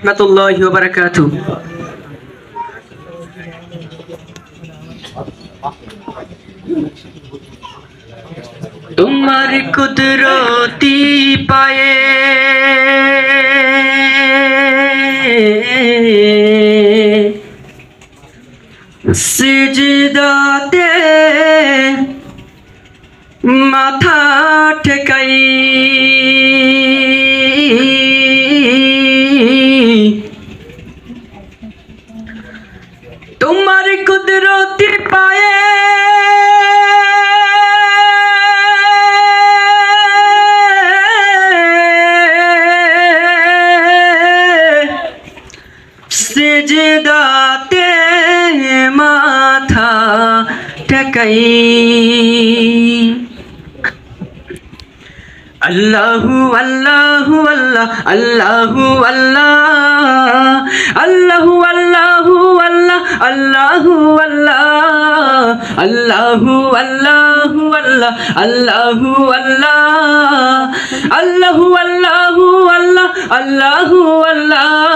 রহমতুল্লাহি ওয়া বারাকাতুহু তোমার কুদরতি পায়ে সিজদাতে মাথা ঠেকাই সিজদাতে মাথা ঠেকাই আল্লাহু আল্লাহু আল্লাহ আল্লাহু আল্লাহ আল্লাহু আল্লাহু আল্লাহ আল্লাহু আল্লাহ আল্লাহু আল্লাহু আল্লাহ আল্লাহু আল্লাহ আল্লাহু আল্লাহু আল্লাহ আল্লাহু আল্লাহ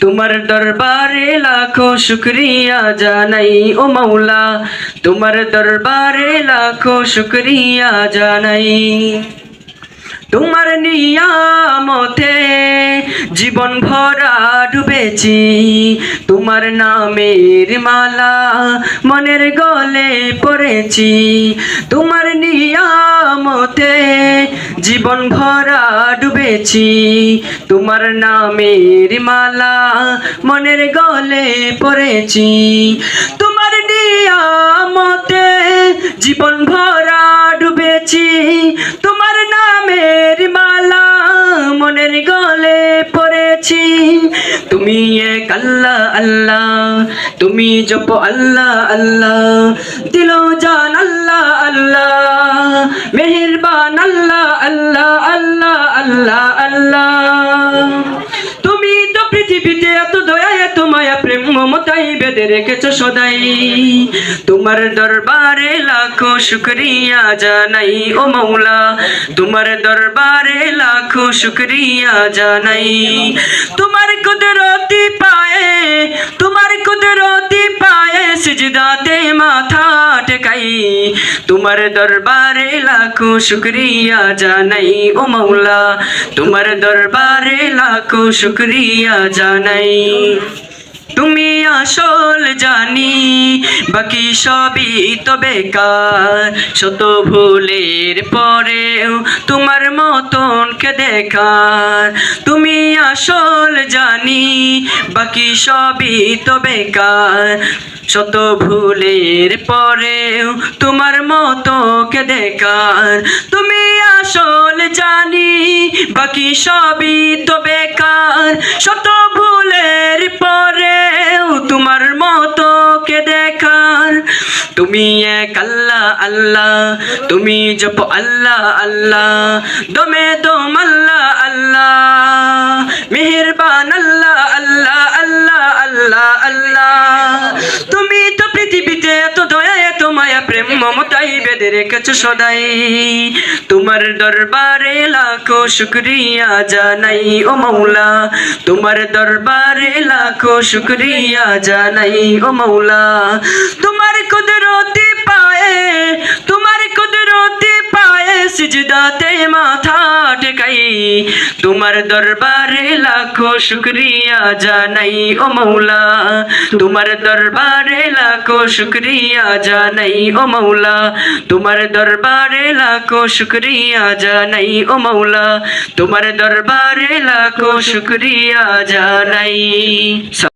তোমার দরবারে লাখো শুকরিয়া জানাই, ও মৌলা তোমার দরবারে লাখো শুকরিয়া জানাই। তোমার নিয়ামতে জীবন ভরা ডুবেছি। তোমার নামের মালা মনের গলে পড়েছি। তোমার নিয়ামতে জীবন ভরা ডুবেছি। তোমার নামের মালা মনের গলে পড়েছি। তোমার নিয়ামতে জীবন ভরা তুমি এক আল্লাহ আল্লাহ। তুমি জপ আল্লাহ আল্লাহ। দিল জান আল্লাহ আল্লাহ। মেহেরবান আল্লাহ আল্লাহ আল্লাহ আল্লাহ আল্লাহ। তুমি তো পৃথিবীতে এত দয়া এত মায়া, প্রেম মমতাই বেঁধে রেখেছ সদাই। তোমার দরবারে লাখো শুক্রিয়া জানাই, ও মৌলা তোমার দরবারে লাখো শুক্রিয়া জানাই। তোমার কুদরতি পায়ে, তোমার কুদরতি পায়ে সিজদাতে মাথা টেকাই তোমার দরবারে লাখো শুক্রিয়া জানাই ও মৌলা তোমার দরবারে লাখো শুক্রিয়া জানাই। আসল জানি, বাকি সবই তো বেকার। শত ভুলের পরেও তোমার মতন কে দেখার? তুমি আসল জানি, বাকি সবই তো বেকার। শত ভুলের পরেও তোমার মতো কে দেখার? তুমি আসল জানি, বাকি সবই তো বেকার। শত তুমি এক আল্লাহ আল্লাহ। তুমি জপ আল্লাহ আল্লাহ। দমে দম আল্লাহ আল্লাহ। মেহেরবান আল্লাহ আল্লাহ আল্লাহ আল্লাহ আল্লাহ। তুমি তো পৃথিবীতে এত দয়া, এত মায়া মমতাই বেঁধে রেখেছ সদাই। তোমার দরবারে লাখো শুক্রিয়া জানাই ও মৌলা। তোমার দরবারে লাখো শুক্রিয়া জানাই ও মৌলা। তোমার কুদরতি পায়ে তোমার পায়ে সিজদাতে মাথা টেকাই। তোমার দরবারে লাখো শুক্রিয়া জানাই ও মৌলা। তোমার দরবারে লাখো শুক্রিয়া জানাই ও মৌলা। তোমার দরবারে লাখো শুক্রিয়া জানাই ও মৌলা। তোমার দরবারে লাখো শুক্রিয়া জানাই।